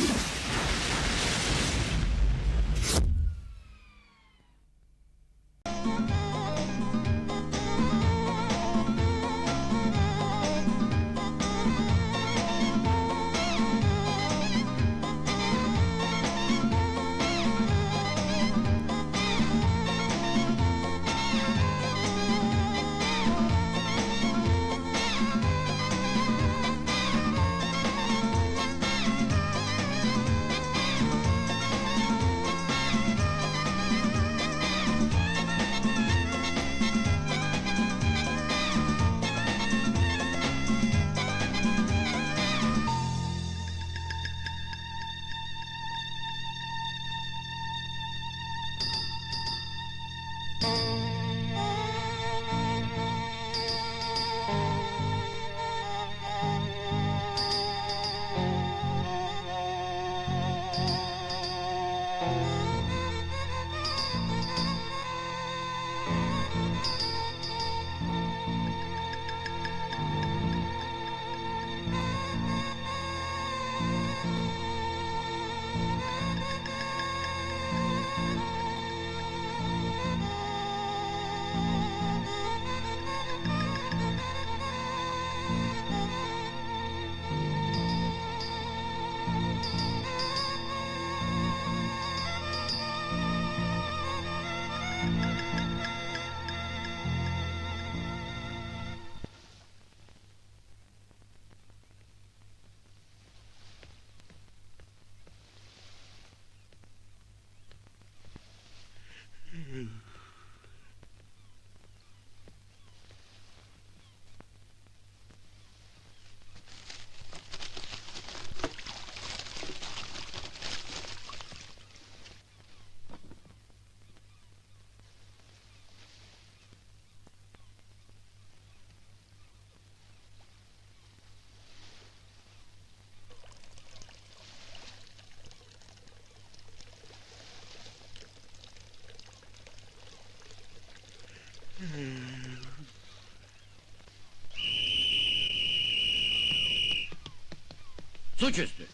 you Suçüstü.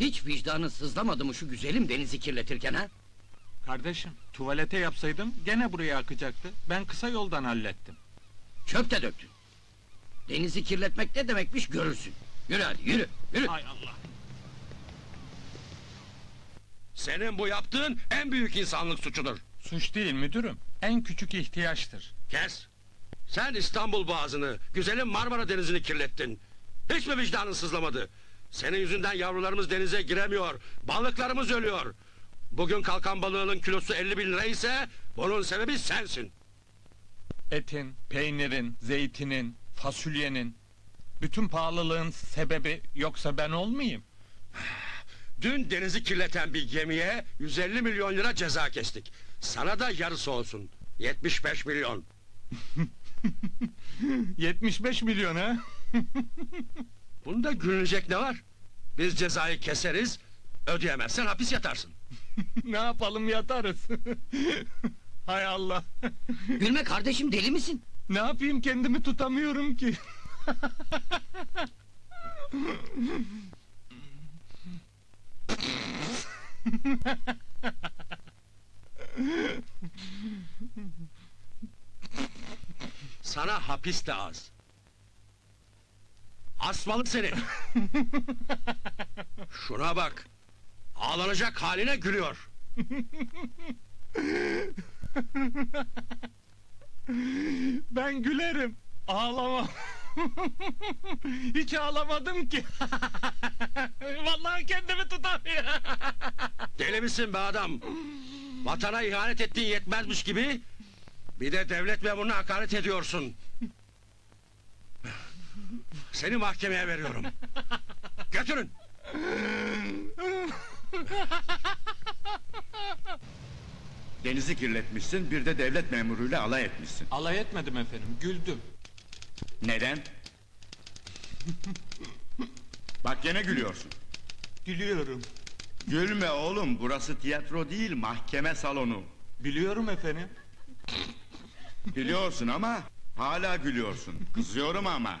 Hiç vicdanın sızlamadı mı şu güzelim denizi kirletirken ha? Kardeşim, tuvalete yapsaydım gene buraya akacaktı. Ben kısa yoldan hallettim. Çöp de döktün. Denizi kirletmek ne demekmiş görürsün. Yürü hadi yürü, yürü. Hay Allah. Senin bu yaptığın en büyük insanlık suçudur. Suç değil müdürüm. En küçük ihtiyaçtır. Kes. Sen İstanbul Boğazı'nı, güzelim Marmara Denizi'ni kirlettin. Hiç mi vicdanın sızlamadı? Senin yüzünden yavrularımız denize giremiyor. Balıklarımız ölüyor. Bugün kalkan balığının kilosu 50 bin lira ise bunun sebebi sensin. Etin, peynirin, zeytinin, fasulyenin... Bütün pahalılığın sebebi yoksa ben olmayayım. Dün denizi kirleten bir gemiye 150 milyon lira ceza kestik. Sana da yarısı olsun. 75 milyon. 75 milyon ha? Bunda gülünecek ne var? Biz cezayı keseriz, ödeyemezsen hapis yatarsın. ne yapalım yatarız. Hay Allah. Gülme kardeşim deli misin? ne yapayım kendimi tutamıyorum ki. Sana hapis de az. Asmalı seni. Şuna bak. Ağlanacak haline gülüyor. Ben gülerim. Ağlamam. Hiç ağlamadım ki. Vallahi kendimi tutamıyorum. Deli misin be adam? Vatana ihanet ettiğin yetmezmiş gibi... ...bir de devlet memuruna hakaret ediyorsun. Seni mahkemeye veriyorum. Götürün. Denizi kirletmişsin, bir de devlet memuruyla alay etmişsin. Alay etmedim efendim, güldüm. Neden? Bak gene gülüyorsun. Gülüyorum. Gülme oğlum, burası tiyatro değil, mahkeme salonu. Biliyorum efendim. Biliyorsun ama hala gülüyorsun. Kızıyorum ama.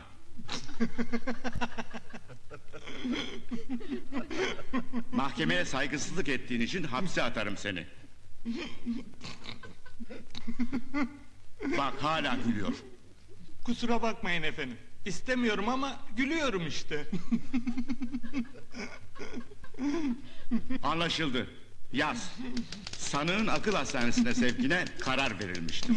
Mahkemeye saygısızlık ettiğin için hapse atarım seni. Bak hala gülüyor. Kusura bakmayın efendim. İstemiyorum ama gülüyorum işte. Anlaşıldı. Yaz. Sanığın akıl hastanesine sevkine karar verilmiştir.